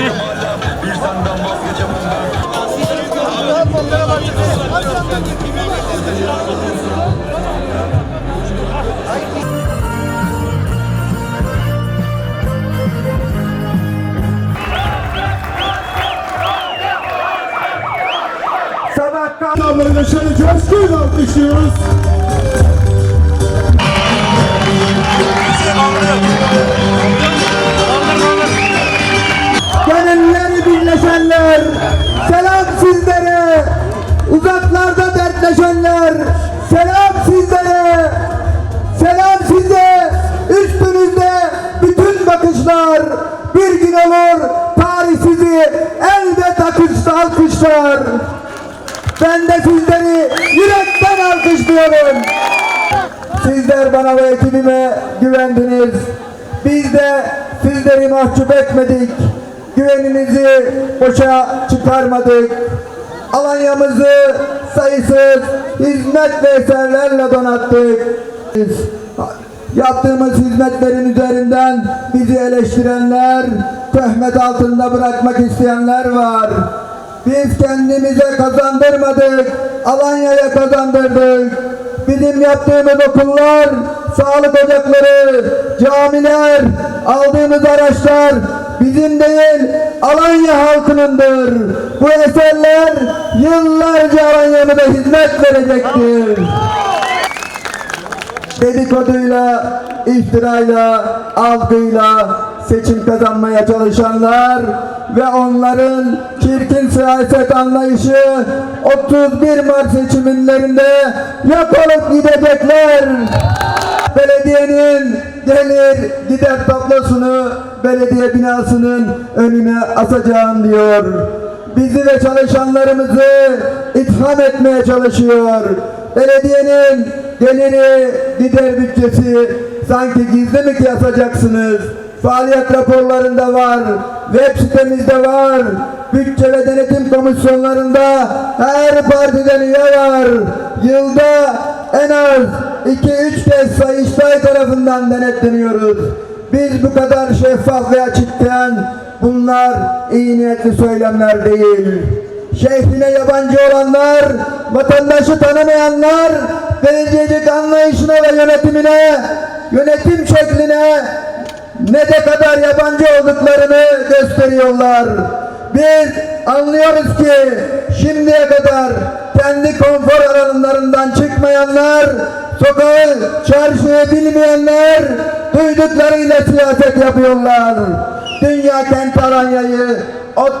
Amin. Sabah kahvaltılarına şöyle coşkuyla alkışlıyoruz. Birleşenler, selam sizlere. Uzaklarda dertleşenler, selam sizlere. Selam size, üstünüzde bütün bakışlar. Bir gün olur tarih sizi elbet alkışlar. Ben de sizleri yürekten alkışlıyorum. Sizler bana ve ekibime güvendiniz. Biz de sizleri mahcup etmedik. Güveninizi boşa çıkarmadık. Alanya'mızı sayısız hizmet ve eserlerle donattık. Yaptığımız hizmetlerin üzerinden bizi eleştirenler, töhmet altında bırakmak isteyenler var. Biz kendimize kazandırmadık, Alanya'ya kazandırdık. Bizim yaptığımız okullar, sağlık ocakları, camiler, aldığımız araçlar bizim değil Alanya halkınındır. Bu eserler yıllarca Alanya'mıza hizmet verecektir dedikoduyla, iftirayla, algıyla seçim kazanmaya çalışanlar ve onların çirkin siyaset anlayışı 31 Mart seçimlerinde yok gidecekler. Belediyenin gelir gider tablosunu belediye binasının önüne asacağım diyor. Bizi ve çalışanlarımızı itham etmeye çalışıyor. Belediyenin geliri gider bütçesi sanki gizli mi yasacaksınız? Faaliyet raporlarında var, web sitemizde var, bütçe ve denetim komisyonlarında her partiden üye var. Yılda en az 2-3 kez Sayıştay tarafından denetleniyoruz. Biz bu kadar şeffaf ve açıkken bunlar iyi niyetli söylemler değil. Şehrine yabancı olanlar, vatandaşı tanımayanlar, belediyecilik anlayışına ve yönetimine, yönetim şekline ne de kadar yabancı olduklarını gösteriyorlar. Biz anlıyoruz ki şimdiye kadar kendi konfor alanlarından çıkmayanlar, sokağı, çarşıyı bilmeyenler duyduklarıyla siyaset yapıyorlar. Dünya kent Alanya'yı 30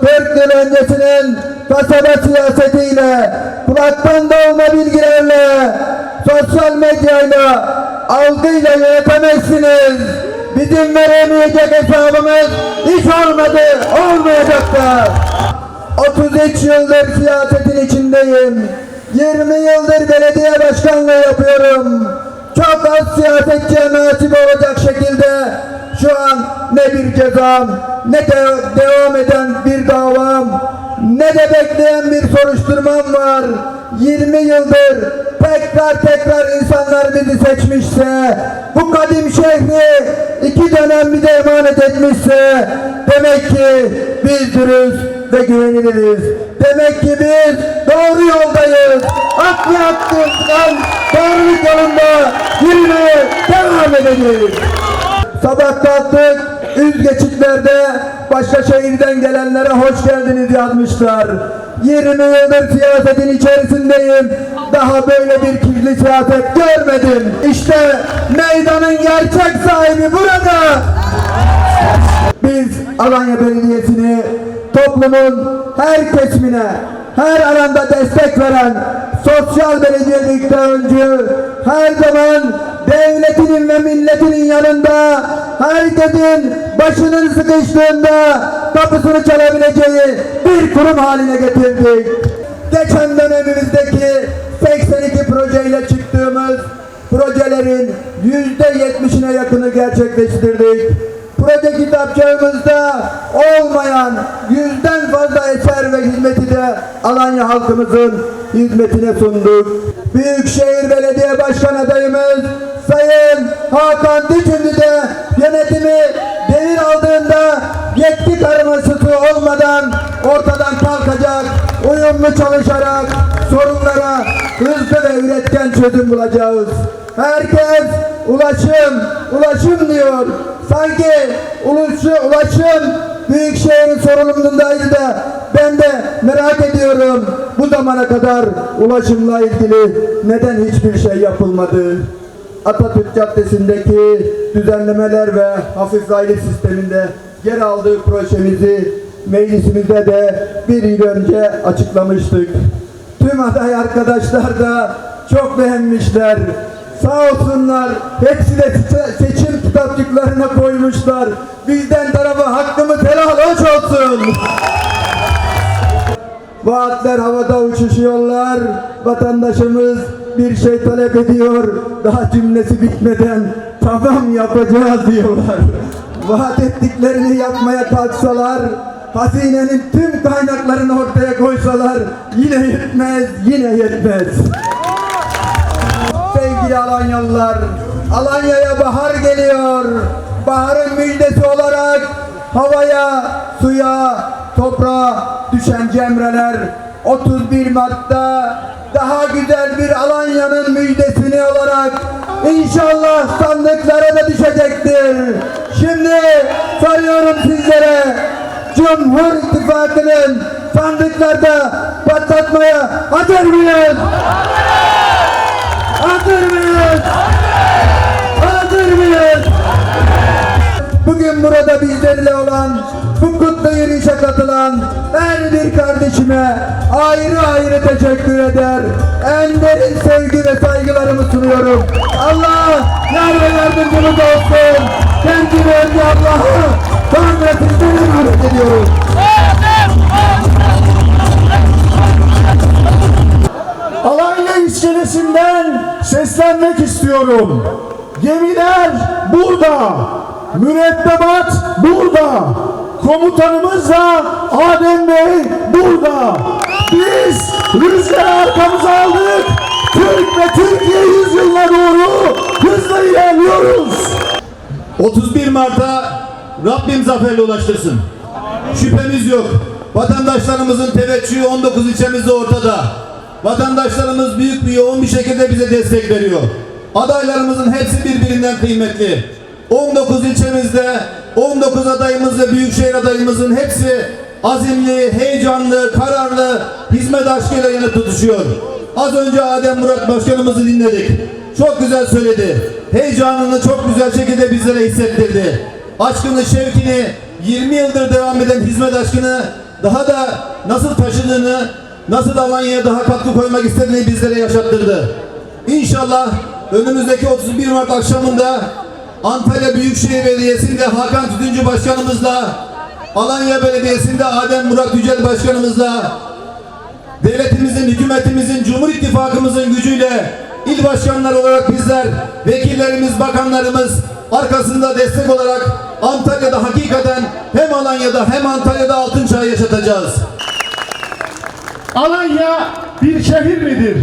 40 yıl öncesinin kasaba siyasetiyle, kulaktan dolma bilgilerle, sosyal medyayla, algıyla yönetemezsiniz. Bizim veremeyecek hesabımız hiç olmadı, olmayacak da. 33 yıldır siyasetin içindeyim. 20 yıldır belediye başkanlığı yapıyorum. Çok az siyasetçiye nasip olacak şekilde şu an ne bir cezam, ne de devam eden bir davam, ne de bekleyen bir soruşturmam var. 20 yıldır tekrar tekrar insanlar bizi seçmişse, bu kadim şehri iki dönem bize emanet etmişse, demek ki biz dürüst ve güveniliriz. Demek ki biz doğru yoldayız. Hak ve hakkından doğruluk yolunda yürümeye devam edeceğiz. Sabah kalktık, üst geçitlerde başka şehirden gelenlere hoş geldiniz yazmışlar. 20 yıldır siyasetin içerisindeyim. Daha böyle bir kirli siyaset görmedim. İşte meydanın gerçek sahibi burada. Biz Alanya Belediyesi'ni toplumun her kesimine, her alanda destek veren, sosyal belediyelikte öncü, her zaman devletinin ve milletinin yanında, herkesin başının sıkıştığında kapısını çalabileceği bir kurum haline getirdik. Geçen dönemimizdeki 82 projeyle çıktığımız projelerin yüzde yetmişine yakını gerçekleştirdik. Proje kitapçığımızda olmayan yüzden fazla eser ve hizmeti de Alanya halkımızın hizmetine sunduk. Büyükşehir Belediye Başkan adayımız Sayın Hakan Dikündü de yönetimi devir aldığında yetki karması olmadan ortadan kalkacak, uyumlu çalışarak sorunlara hızlı ve üretken çözüm bulacağız. Herkes ulaşım, ulaşım diyor. Sanki ulaşım, ulaşım Büyükşehir'in sorumluluğundaydı da ben de merak ediyorum bu zamana kadar ulaşımla ilgili neden hiçbir şey yapılmadı? Atatürk Caddesi'ndeki düzenlemeler ve hafif raylı sisteminde yer aldığı projemizi meclisimizde de bir yıl önce açıklamıştık. Tüm aday arkadaşlar da çok beğenmişler. Sağ olsunlar hepsi de seçim kitapçıklarına koymuşlar. Bizden tarafa hakkımız helal hoş olsun. Vaatler havada uçuşuyorlar. Vatandaşımız bir şey talep ediyor. Daha cümlesi bitmeden tamam yapacağız diyorlar. Vaat ettiklerini yapmaya kalksalar, hazinenin tüm kaynaklarını ortaya koysalar yine yetmez, yine yetmez. Sevgili Alanyalılar, Alanya'ya bahar geliyor. Baharın müjdesi olarak havaya, suya, toprağa düşen cemreler 31 Mart'ta daha güzel bir Alanya'nın müjdesini olarak inşallah sandıklara da düşecektir. Şimdi soruyorum sizlere Cumhur İttifakı'nın sandıklarda patlatmaya hazır mıyız? Hazır mıyız? Hazır Bugün burada bizlerle olan, bu kutlu yürüyüşe katılan her bir kardeşime ayrı ayrı teşekkür eder. En derin sevgi ve saygılarımı sunuyorum. Allah yar ve yardımcımız olsun. Kendimi önce Allah'ı, sizlere emanet ediyorum. Alanya iskelesinden seslenmek istiyorum. Gemiler burada. Mürettebat burada. Komutanımız da Adem Bey burada. Biz rüzgarı arkamıza aldık. Türk ve Türkiye yüzyılına doğru hızla ilerliyoruz. 31 Mart'a Rabbim zaferle ulaştırsın. Şüphemiz yok. Vatandaşlarımızın teveccühü 19 ilçemizde ortada. Vatandaşlarımız büyük bir yoğun bir şekilde bize destek veriyor. Adaylarımızın hepsi birbirinden kıymetli. 19 ilçemizde 19 adayımız büyükşehir adayımızın hepsi azimli, heyecanlı, kararlı, hizmet aşkıyla yanıp tutuşuyor. Az önce Adem Murat Başkanımızı dinledik. Çok güzel söyledi. Heyecanını çok güzel şekilde bizlere hissettirdi. Aşkını, şevkini, 20 yıldır devam eden hizmet aşkını daha da nasıl taşıdığını, nasıl Alanya'ya daha katkı koymak istediğini bizlere yaşattırdı. İnşallah önümüzdeki 31 Mart akşamında Antalya Büyükşehir Belediyesi'nde Hakan Tütüncü Başkanımızla, Alanya Belediyesi'nde Adem Murat Yücel Başkanımızla, devletimizin, hükümetimizin, Cumhur İttifakımızın gücüyle il başkanları olarak bizler, vekillerimiz, bakanlarımız arkasında destek olarak Antalya'da hakikaten hem Alanya'da hem Antalya'da altın çağı yaşatacağız. Alanya bir şehir midir?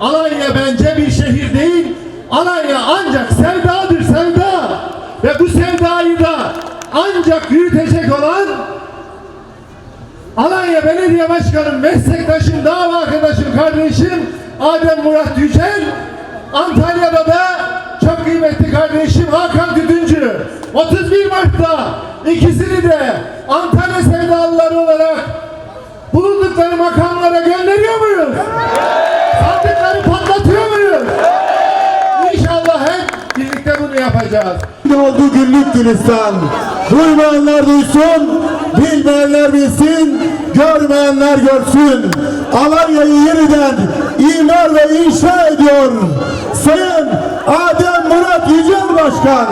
Alanya bence bir şehir değil. Alanya ancak sevdadır sevda. Ve bu sevdayı da ancak yürütecek olan Alanya Belediye Başkanım, meslektaşım, dava arkadaşım, kardeşim Adem Murat Yücel. Antalya'da da çok kıymetli kardeşim Hakan Tütüncü. 31 Mart'ta ikisini de Antalya sevdalıları olarak bulundukları makamlara gönderiyor muyuz? Sandıkları yapacağız. Ne oldu günlük gülistan? Duymayanlar duysun, bilmeyenler bilsin, görmeyenler görsün. Alanya'yı yeniden imar ve inşa ediyor. Sayın Adem Murat Yücel Başkan.